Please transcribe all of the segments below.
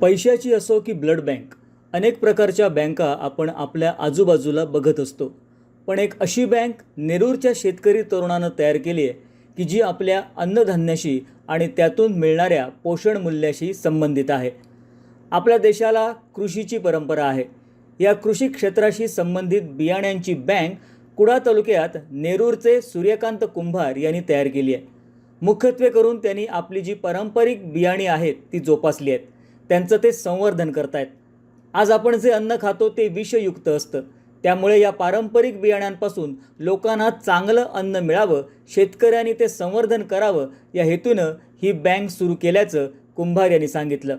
पैशाची असो की ब्लड बँक अनेक प्रकारच्या बँका आपण आपल्या आजूबाजूला बघत असतो. पण एक अशी बँक नेरूरच्या शेतकरी तरुणानं तयार केली आहे की जी आपल्या अन्नधान्याशी आणि त्यातून मिळणाऱ्या पोषण मूल्याशी संबंधित आहे. आपल्या देशाला कृषीची परंपरा आहे. या कृषी क्षेत्राशी संबंधित बियाण्यांची बँक कुडा तालुक्यात नेरूरचे सूर्यकांत कुंभार यांनी तयार केली आहे. मुख्यत्वे करून त्यांनी आपली जी पारंपरिक बियाणी आहेत ती जोपासली आहेत. त्यांचं ते संवर्धन करतायत. आज आपण जे अन्न खातो ते विषयुक्त असतं. त्यामुळे या पारंपरिक बियाण्यांपासून लोकांना चांगलं अन्न मिळावं शेतकऱ्यांनी ते संवर्धन करावं या हेतूनं ही बँक सुरू केल्याचं कुंभार यांनी सांगितलं.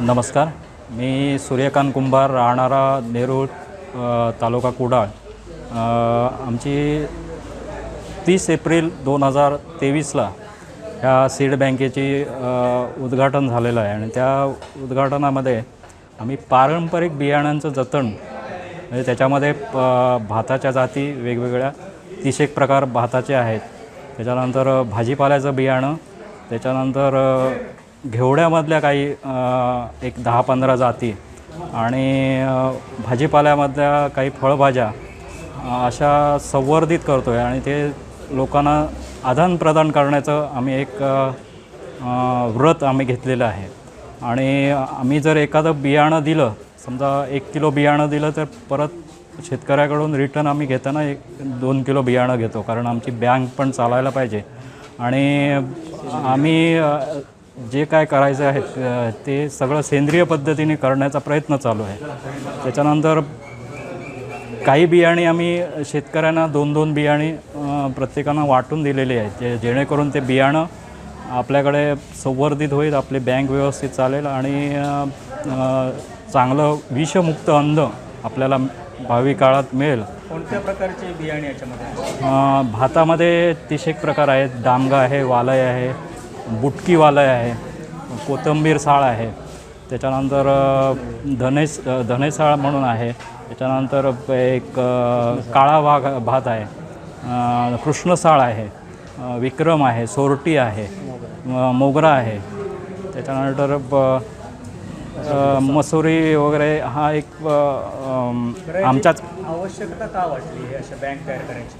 नमस्कार. मी सूर्यकांत कुंभार राहणारा नेरूळ तालुका कुडाळ. आमची तीस एप्रिल दोन हजार तेवीसला ह्या सीड बँकेची उद्घाटन झालेलं आहे. आणि त्या उद्घाटनामध्ये आम्ही पारंपरिक बियाण्यांचं जतन म्हणजे त्याच्यामध्ये प- भाताच्या जाती वेगवेगळ्या तीस एक प्रकार भाताचे आहेत. त्याच्यानंतर भाजीपाल्याचं बियाणं त्याच्यानंतर घेवड्यामधल्या काही एक दहा पंधरा जाती आणि भाजीपाल्यामधल्या काही फळभाज्या अशा संवर्धित करतो आहे आणि ते लोकांना आदानप्रदान करण्याचं आम्ही एक व्रत आम्ही घेतलेलं आहे. आणि आम्ही जर एखादं बियाणं दिलं समजा एक किलो बियाणं दिलं तर परत शेतकऱ्याकडून रिटर्न आम्ही घेताना एक दोन किलो बियाणं घेतो कारण आमची बँक पण चालायला पाहिजे. आणि आम्ही जे काय करायचं आहे ते सगळं सेंद्रिय पद्धतीने करण्याचा प्रयत्न चालू आहे. त्याच्यानंतर काही बियाणे आम्ही शेतकऱ्यांना दोन दोन बियाणे प्रत्येकानं वाटून दिलेली आहेत. जे जेणेकरून ते बियाणं आपल्याकडे संवर्धित होईल आपली बँक व्यवस्थित चालेल आणि चांगलं विषमुक्त अन्न आपल्याला भावी काळात मिळेल. कोणत्या प्रकारचे बियाणे याच्यामध्ये? भातामध्ये तीस एक प्रकार आहेत. डांगा आहे वालय आहे बुटकी वालय आहे कोथंबीर साळ आहे. त्याच्यानंतर धनेस अ, धनेसाळ म्हणून आहे. त्याच्यानंतर एक काळा भाग भात आहे. कृष्णसाळ आहे. विक्रम आहे सोरटी आहे मोगरा आहे. त्याच्यानंतर मसुरी वगैरे हा एक आमच्याच आवश्यकता का वाटली अशा बँक तयार करायची?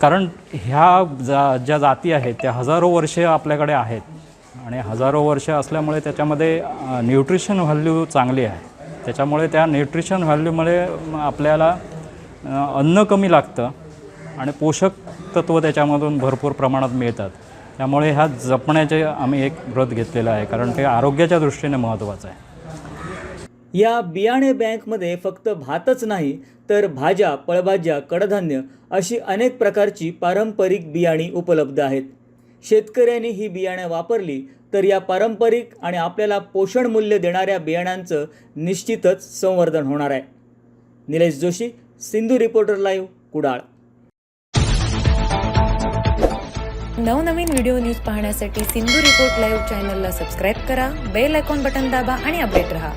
कारण ह्या जा ज्या जाती आहेत त्या हजारो वर्षे आपल्याकडे आहेत. आणि हजारो वर्ष असल्यामुळे त्याच्यामध्ये न्यूट्रिशन व्हॅल्यू चांगली आहे. त्याच्यामुळे त्या न्यूट्रिशन व्हॅल्यूमुळे आपल्याला अन्न कमी लागतं आणि पोषक तत्व त्याच्यामधून भरपूर प्रमाणात मिळतात. त्यामुळे ह्या जपण्याचे आम्ही एक व्रत घेतलेलं आहे कारण ते आरोग्याच्या दृष्टीने महत्त्वाचं आहे. या बियाणे बँकमध्ये फक्त भातच नाही तर भाज्या फळभाज्या कडधान्य अशी अनेक प्रकारची पारंपरिक बियाणी उपलब्ध आहेत. शेतकऱ्यांनी ही बियाणं वापरली तर या पारंपरिक आणि आपल्याला पोषण मूल्य देणाऱ्या बियाणांचं निश्चितच संवर्धन होणार आहे. Nilesh Joshi Sindhu reporter live Kudal. नवनवीन व्हिडिओ न्यूज पाहण्यासाठी सिंधू रिपोर्ट लाईव्ह चॅनलला सबस्क्राईब करा बेल आयकॉन बटन दाबा आणि अपडेट रहा.